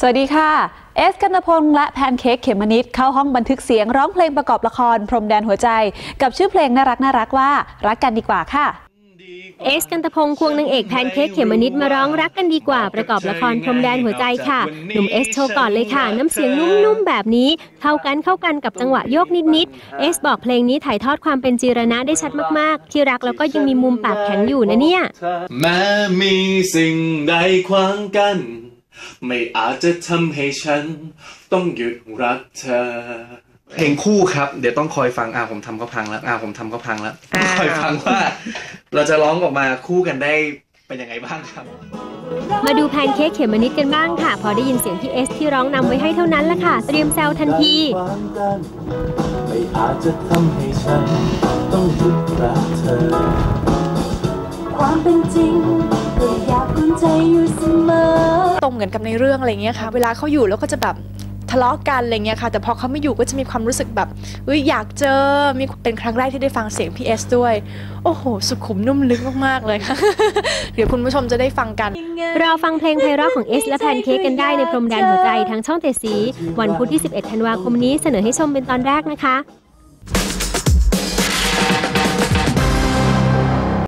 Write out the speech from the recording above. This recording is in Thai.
สวัสดีค่ะ เอสกันตพงษ์และแพนเค้กเขมมนิดเข้าห้องบันทึกเสียงร้องเพลงประกอบละคร พรมแดนหัวใจ กับชื่อเพลงน่ารักน่ารักว่า รักกันดีกว่าค่ะ เอสกันตะพงษ์ควงนางเอกแพนเค้กเขมมนิดมาร้องรักกันดีกว่าประกอบละครพรมแดนหัวใจค่ะ หนุ่มเอสโชว์ก่อนเลยค่ะ น้ำเสียงนุ่มๆแบบนี้ เข้ากันเข้ากันกับจังหวะโยกนิดๆเอสบอกเพลงนี้ถ่ายทอดความเป็นจีรนะได้ชัดมากๆ ที่รักแล้วก็ยังมีมุมปากแข็งอยู่นะเนี่ยแม้มีสิ่งใดขวางกัน ไม่อาจจะทำให้ฉัน ต้องหยุดรักเธอ เพลงคู่ครับ เดี๋ยวต้องคอยฟังอ่าผมทำก็พังแล้วอ่าผมทำก็พังแล้วอ้าว คอยฟังว่า เราจะร้องออกมาคู่กันได้เป็นยังไงบ้างครับ มาดูแพนเค้กเขมมนิดกันบ้างค่ะ พอได้ยินเสียงพี่เอสที่ร้องนำไว้ให้เท่านั้นละค่ะ เตรียมแซวทันที ความกันไม่อาจจะทำให้ฉัน ต้องหยุดรักเธอ ความเป็นจริง เหมือนกับในเรื่องอะไรเงี้ยค่ะ เวลาเขาอยู่แล้วก็จะแบบทะเลาะกันอะไรเงี้ยค่ะ แต่พอเขาไม่อยู่ก็จะมีความรู้สึกแบบอ้ยอยากเจอมีเป็นครั้งแรกที่ได้ฟังเสียงพีเอสด้วย โอ้โห สุขุมนุ่มลึกมากๆเลยค่ะ เดี๋ยวคุณผู้ชมจะได้ฟังกัน รอฟังเพลงไพเราะของเอสและแพนเค้กกันได้ในพรมแดนหัวใจทางช่องเตสี วันพุธที่ 11 ธันวาคมนี้เสนอให้ชมเป็นตอนแรกนะคะ